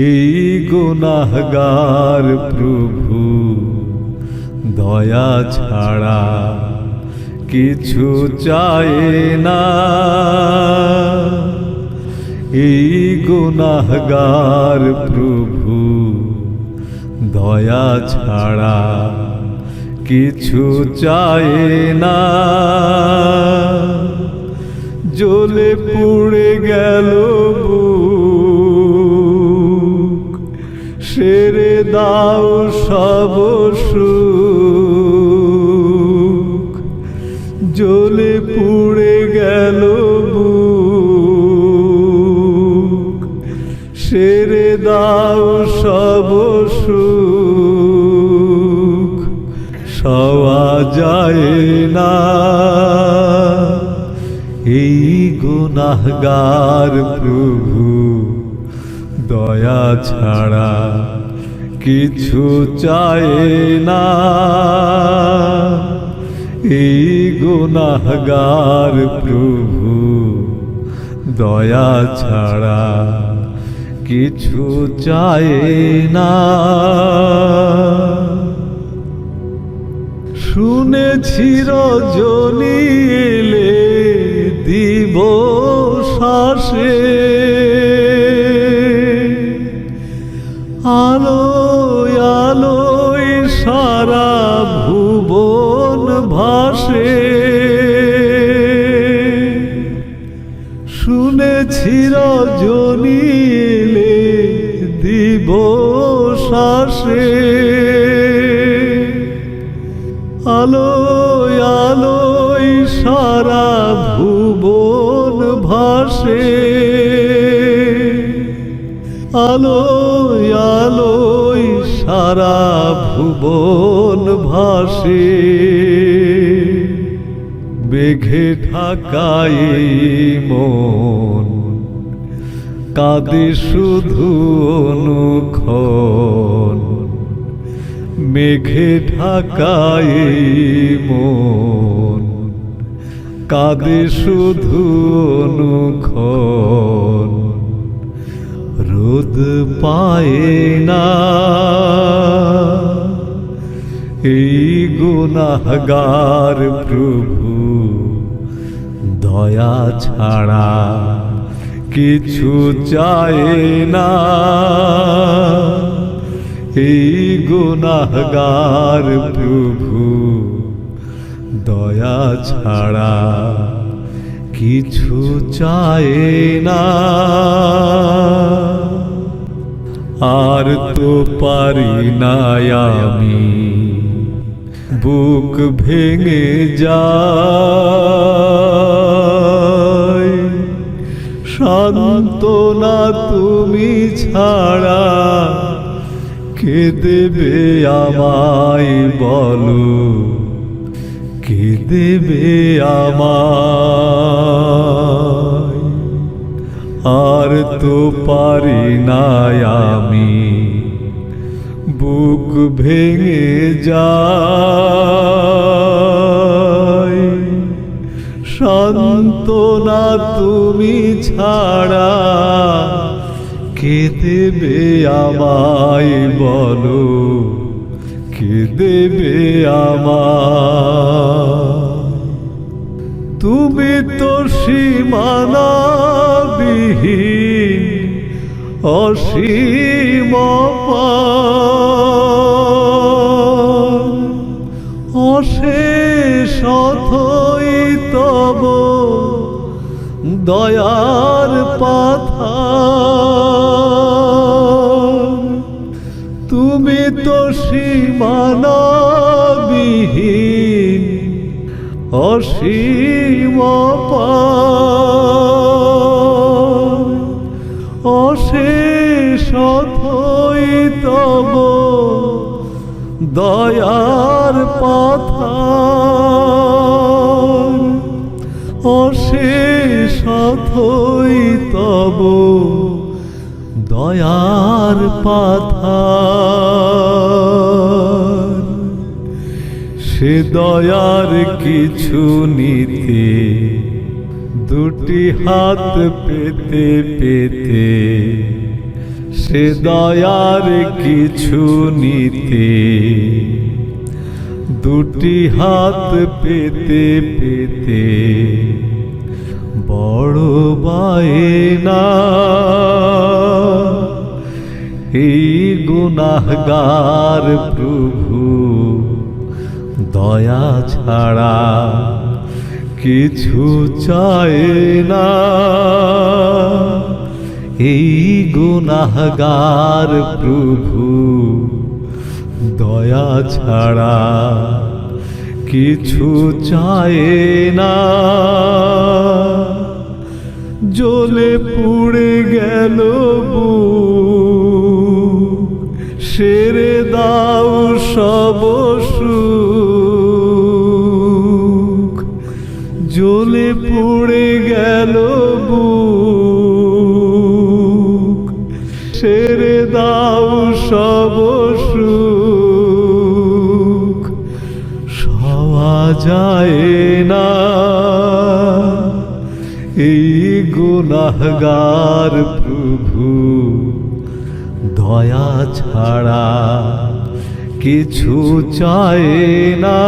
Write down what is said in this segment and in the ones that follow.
এই গুনাহগার প্রভু, দয়া ছাড়া কিছু চায় না। এই গুনাহগার প্রভু, দয়া ছাড়া কিছু চায় না। জলে পুড়ে গেল বুক দাও সব সুখ। জ্বলে পুড়ে গেল বুক। সেরে দাও সব সুখ। সওয়া যায় না। এই গুনাহগার প্রভু, দয়া ছাড়া কিছু চায় না। এই গুনাহগার প্রভু দয়া ছাড়া কিছু চায় না। শুনেছি রজনী এলে দিব শ্বাসে। আলোয় রজনী এলে দিব শ্বাসে। আলোয় আলোয় সারা ভুবন ভাসে। আলোয় আলোয় সারা ভুবন ভাসে। বেঘে ঢাকাই মন কাঁদে শুধু অনুক্ষণ। মেঘে ঢাকায় মন। কাঁদে শুধু অনুক্ষণ। রোদ পায় না। এই গুনাহগার প্রভু দয়া ছাড়া কিছু চায় না। এই গুনাহগার প্রভু, দয়া ছাড়া কিছু চায় না। আর তো পারি না আমি, বুক ভেঙে যায় সান্ত্বনা তুমি ছাড়া। কে দেবে আমায় বলো? কে দেবে আমায়? আর তো পারি না আমি। বুক ভেঙে যায় সান্ত্বনা তুমি ছাড়া কে দেবে আমায় বলো কে দেবে তুমি তো সীমানা বিহীন অসীম পার। দয়ার পাথার তুমি তো সীমানা অসীম। অশেষ তব দয়ার পাথার অশেষ অথই তব, দয়ার পাথার। সে দয়ার কিছু নিতে, দুটি হাত পেতে পেতে, সে দয়ার কিছু নিতে, দুটি হাত পেতে পেতে বায়না এই গুনাহগার প্রভু, দয়া ছাড়া কিছু চায় না। এই গুনাহগার প্রভু, দয়া ছাড়া কিছু চায় না। জ্বলে পুড়ে গেল সেরে দাও সব সুখ। জ্বলে পুড়ে গেল সেরে দাও সব সুখ। সওয়া যায় গুনাহগার প্রভু, দয়া ছাড়া কিছু চায় না।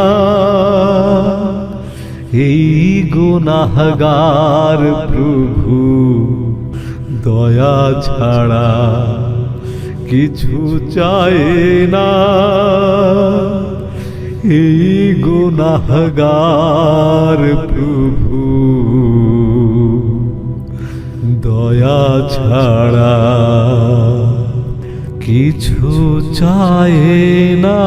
এই গুনাহগার প্রভু, দয়া ছাড়া কিছু চায় না। এই গুনাহগার প্রভু। দয়া ছাড়া কিছু চায় না।